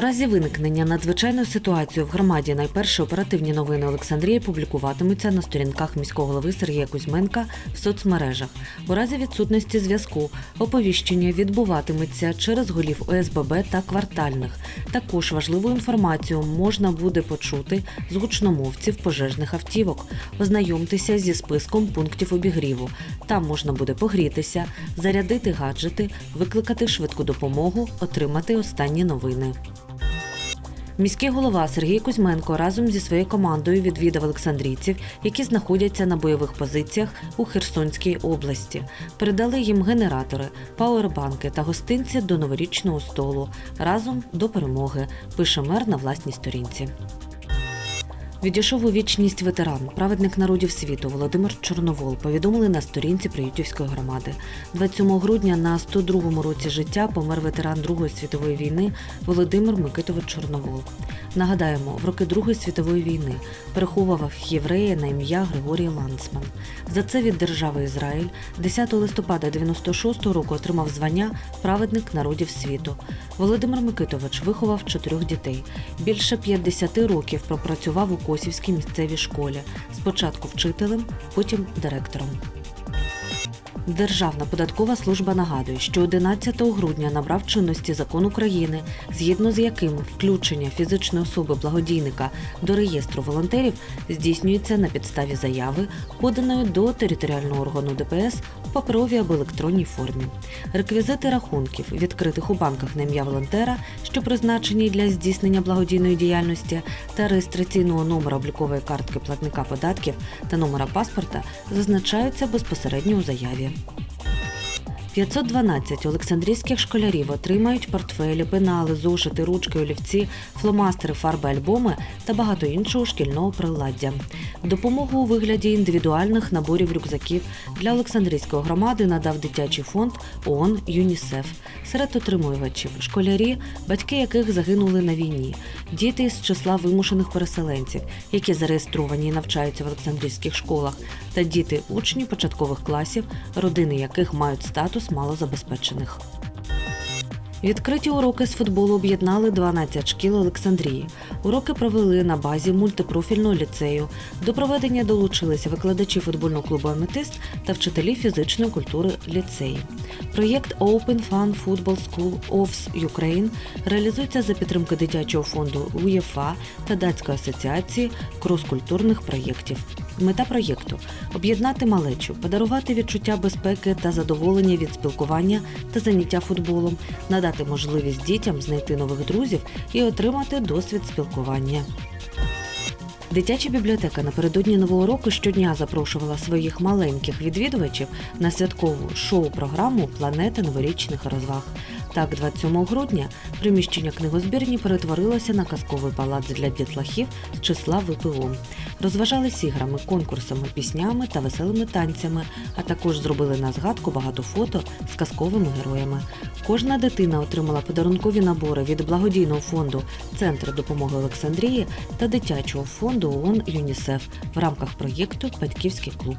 разі виникнення надзвичайної ситуації в громаді найперші оперативні новини Олександрії публікуватимуться на сторінках міського голови Сергія Кузьменка в соцмережах. У разі відсутності зв'язку оповіщення відбуватиметься через голів ОСББ та квартальних. Також важливу інформацію можна буде почути з гучномовців пожежних автівок. Ознайомтеся зі списком пунктів обігріву. Там можна буде погрітися, зарядити гаджети, викликати швидку допомогу, отримати останні новини. Міський голова Сергій Кузьменко разом зі своєю командою відвідав олександрійців, які знаходяться на бойових позиціях у Херсонській області. Передали їм генератори, пауербанки та гостинці до новорічного столу разом до перемоги. Пише мер на власній сторінці. Відійшов у вічність ветеран, праведник народів світу Володимир Чорновол повідомили на сторінці Приютівської громади. 27 грудня на 102-му році життя помер ветеран Другої світової війни Володимир Микитович Чорновол. Нагадаємо, в роки Другої світової війни переховував єврея на ім'я Григорій Ланцман. За це від держави Ізраїль 10 листопада 96-го року отримав звання Праведник народів світу. Володимир Микитович виховав чотирьох дітей. Більше 50 років пропрацював у Косівській місцевій школі. Спочатку вчителем, потім директором. Державна податкова служба нагадує, що 11 грудня набрав чинності закон України, згідно з яким включення фізичної особи благодійника до реєстру волонтерів здійснюється на підставі заяви, поданої до територіального органу ДПС в паперовій або електронній формі. Реквізити рахунків, відкритих у банках на ім'я волонтера, що призначені для здійснення благодійної діяльності, та реєстраційного номера облікової картки платника податків та номера паспорта зазначаються безпосередньо у заяві. soon. 512 олександрійських школярів отримають портфелі, пенали, зошити, ручки, олівці, фломастери, фарби, альбоми та багато іншого шкільного приладдя. Допомогу у вигляді індивідуальних наборів рюкзаків для Олександрійської громади надав дитячий фонд ООН ЮНІСЕФ. Серед отримувачів школярі, батьки яких загинули на війні, діти з числа вимушених переселенців, які зареєстровані і навчаються в Олександрійських школах, та діти учні початкових класів, родини яких мають статус малозабезпечених. Відкриті уроки з футболу об'єднали 12 шкіл Олександрії. Уроки провели на базі мультипрофільного ліцею. До проведення долучилися викладачі футбольного клубу Аметист та вчителі фізичної культури ліцеї. Проєкт Open Fun Football School OFS Ukraine реалізується за підтримки дитячого фонду УЄФА та датської асоціації крос-культурних проєктів. Мета проєкту об'єднати малечу, подарувати відчуття безпеки та задоволення від спілкування та заняття футболом, надати можливість дітям знайти нових друзів і отримати досвід спілкування. Дитяча бібліотека напередодні нового року щодня запрошувала своїх маленьких відвідувачів на святкову шоу-програму Планета новорічних розваг. Так, 27 грудня приміщення книгозбірні перетворилося на казковий палац для дітлахів з числа ВПО. Розважались іграми, конкурсами, піснями та веселими танцями, а також зробили на згадку багато фото з казковими героями. Кожна дитина отримала подарункові набори від благодійного фонду Центр допомоги Олександрії та дитячого фонду ООН ЮНІСЕФ в рамках проєкту Батьківський клуб.